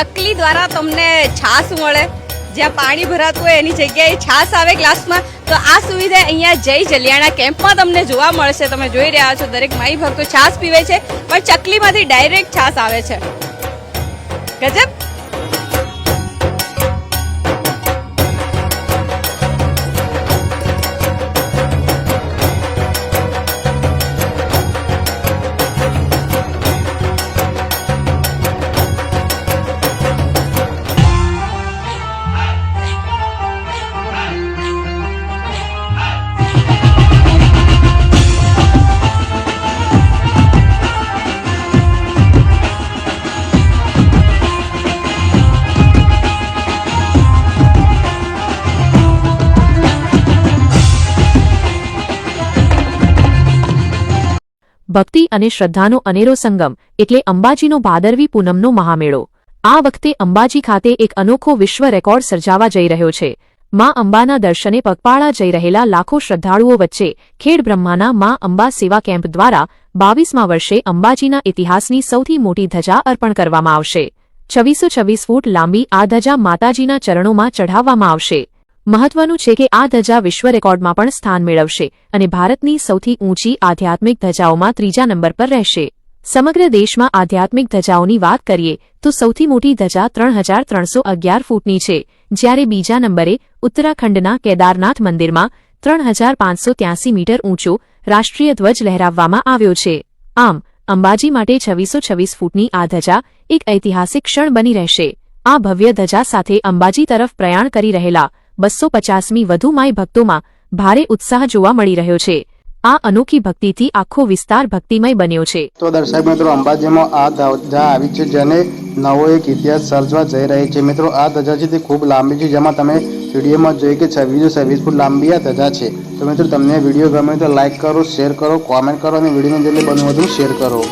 ચકલી દ્વારા તમને છાશ મળે. જ્યાં પાણી ભરાતું હોય એની જગ્યાએ છાશ આવે ગ્લાસમાં. તો આ સુવિધા અહીંયા જય જલિયાણા કેમ્પમાં તમને જોવા મળશે. તમે જોઈ રહ્યા છો, દરેક માઈ ભક્તો છાશ પીવે છે, પણ ચકલીમાંથી ડાયરેક્ટ છાશ આવે છે. ગજબ! ભક્તિ અને શ્રદ્ધાનો અનેરો સંગમ, એટલે અંબાજીનો ભાદરવી પૂનમનો મહામેળો. આ વખતે અંબાજી ખાતે એક અનોખો વિશ્વ રેકોર્ડ સર્જાવા જઈ રહ્યો છે. માં અંબાના દર્શને પગપાળા જઈ રહેલા લાખો શ્રદ્ધાળુઓ વચ્ચે ખેડ બ્રહ્માના માં અંબા સેવા કેમ્પ દ્વારા બાવીસમા વર્ષે અંબાજીના ઇતિહાસની સૌથી મોટી ધજા અર્પણ કરવામાં આવશે. છવ્વીસો છવ્વીસ ફૂટ લાંબી આ ધજા માતાજીના ચરણોમાં ચઢાવવામાં આવશે. મહત્વનું છે કે આ ધજા વિશ્વ રેકોર્ડમાં પણ સ્થાન મેળવશે અને ભારતની સૌથી ઊંચી આધ્યાત્મિક ધજાઓમાં ત્રીજા નંબર પર રહેશે. સમગ્ર દેશમાં આધ્યાત્મિક ધજાઓની વાત કરીએ, તો સૌથી મોટી ધજા ત્રણ હજાર ત્રણસો અગિયાર ફૂટની છે, જ્યારે બીજા નંબરે ઉત્તરાખંડના કેદારનાથ મંદિરમાં ત્રણ હજાર પાંચસો ત્યાસી મીટર ઊંચો રાષ્ટ્રીય ધ્વજ લહેરાવવામાં આવ્યો છે. આમ, અંબાજી માટે છવ્વીસો છવ્વીસ ફૂટની આ ધજા એક ઐતિહાસિક ક્ષણ બની રહેશે. આ ભવ્ય ધજા સાથે અંબાજી તરફ પ્રયાણ કરી રહેલા બસો પચાસમી વધુ માય ભક્તોમાં ભારે ઉત્સાહ જોવા મળી રહ્યો છે. આ અનોખી ભક્તિથી આખો વિસ્તાર ભક્તિમય બન્યો છે. તો દર્શક મિત્રો, અંબાજીમાં આ ધજા આવી છે જેને નવો એક ઇતિહાસ સર્જવા જઈ રહી છે. મિત્રો, આ ધજા છે તે ખૂબ લાંબી છે, જેમાં તમે વિડીયોમાં જોઈ કે છવ્વીસો છવ્વીસ ફૂટ લાંબી આ ધજા છે. તો મિત્રો, તમને વીડિયો ગમે તો લાઇક કરો, શેર કરો, કોમેન્ટ કરો અને વિડીયોને જેટલું બનવું વધુ શેર કરો.